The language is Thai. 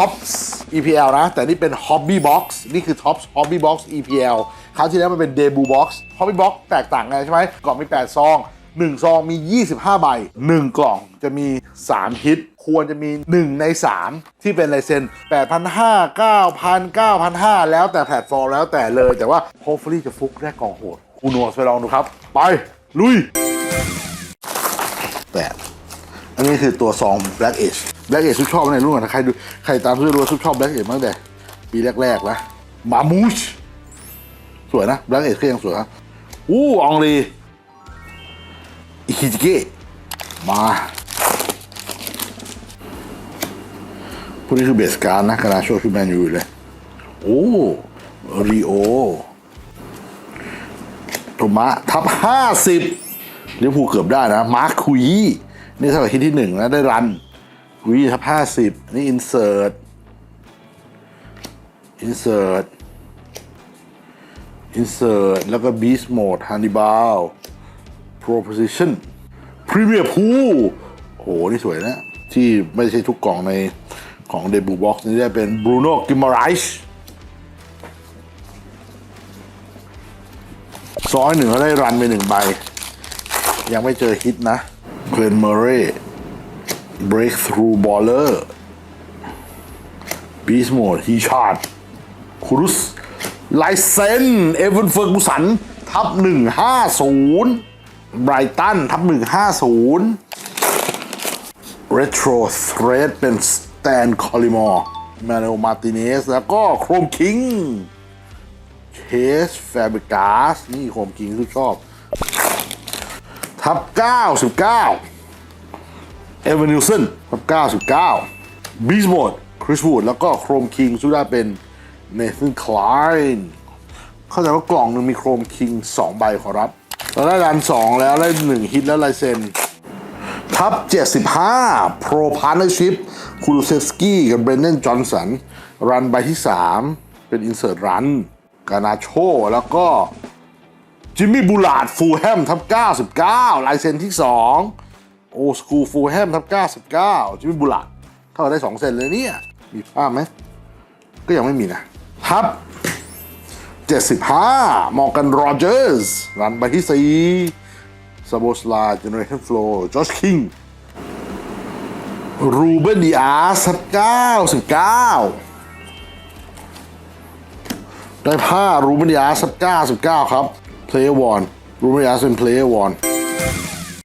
Tops EPL นะ แต่นี่เป็น Hobby Box นี่คือ Tops Hobby Box EPL คราวที่แล้วมันเป็น Debut Box Hobby Box แตกต่างกันใช่ไหมกล่องมี 8 ซอง 1 ซองมี 25 ใบ 1 กล่องจะมี 3 ฮิต ควรจะมี 1 ใน 3 ที่เป็นลายเซ็น8,500 9,000 9,500 แล้วแต่แพลตฟอร์มแล้วแต่เลย แต่ว่า hopefully จะฟุกได้กล่องโหดคูโนสไปลองดูครับ ไป ลุยแปดอันนี้คือตัวซอง Black Edge Age Black Age ทุกชอบในรุ่นก่อนนะใครดูใครตามซื้อรู้ทุกชอบ Black Age มาตั้งแต่ปีแรกๆนะมามูชสวยนะ Black Age ก็ยังสวยนะอู้อองลีอิคิจิเกะมาพวกนี้คือเบสการ์ดนะกระดาษโชว์คือแมนยูเลย โอ้รีโอโทมะทับห้าสิบลิเวอร์พูลเกือบได้นะ มาร์คคุย นี่เท่ากับฮิตที่หนึ่งนะได้รัน คุยทับห้าสิบนี่อินเสิร์ตอินเสิร์ตอินเสิร์ตแล้วก็บีสโหมดฮันนิบาล proposition พรีเมียร์พูโห นี่สวยนะ ที่ไม่ใช่ทุกกล่องในของเดบูบ็อกซ์นี่ได้เป็นบรูโน่กิมมาไรช์ซอยหนึ่งเขาได้รันไปหนึ่งใบ ยังไม่เจอฮิตนะ เกรนเมอร์เร่ breakthrough baller beast mode ฮีชาร์ดคูรุสไลเซนเอเวนเฟิร์กบุสัน ทับ150ไบรตันทับ150 Retro Thread เป็นสแตนคอลิมอร์มาเนลมาติเนส แล้วก็โครมคิงเคสแฟเบกาส นี่โครมคิงที่ชอบ ทับ99เเอเวนิลสันทับ99บีสโ o ดคริสวูดแล้วก็โครมคิงสู้ได้เป็นเนธ a นคลายน์เข้าใจว่ากล่องหนึ่งมีโครมคิง2ใบขอรับเราได้รัน2แล้วได้1ฮิตแล้วลายเซ็นทับ 75 Pro Partnership คูลูเซฟสกี้กับเบรนเดนจอห์นสัน รันใบที่ 3 เป็นอินเสิร์ตรัน กานาโช แล้วก็ จิมมี่บูลาดฟูลแฮมทับ 99 ลายเซ็นที่ 2 โอสกูฟูลแฮมทับ99จิมมี่บูลาดเท่าได้ 2 เซนเลยเนี่ย มีภาพไหม ก็ยังไม่มีนะทับ 75 มอร์กันโรเจอร์สรันใบที่4ซาโบสลาเจเนเรชั่นฟลูจอชคิงรูเบนดีอาร์สับ99ได้ผ้ารูเบนดีอาร์สับ99 ครับเพลย์วอนรูเบนดีอาร์เป็นเพลย์วอน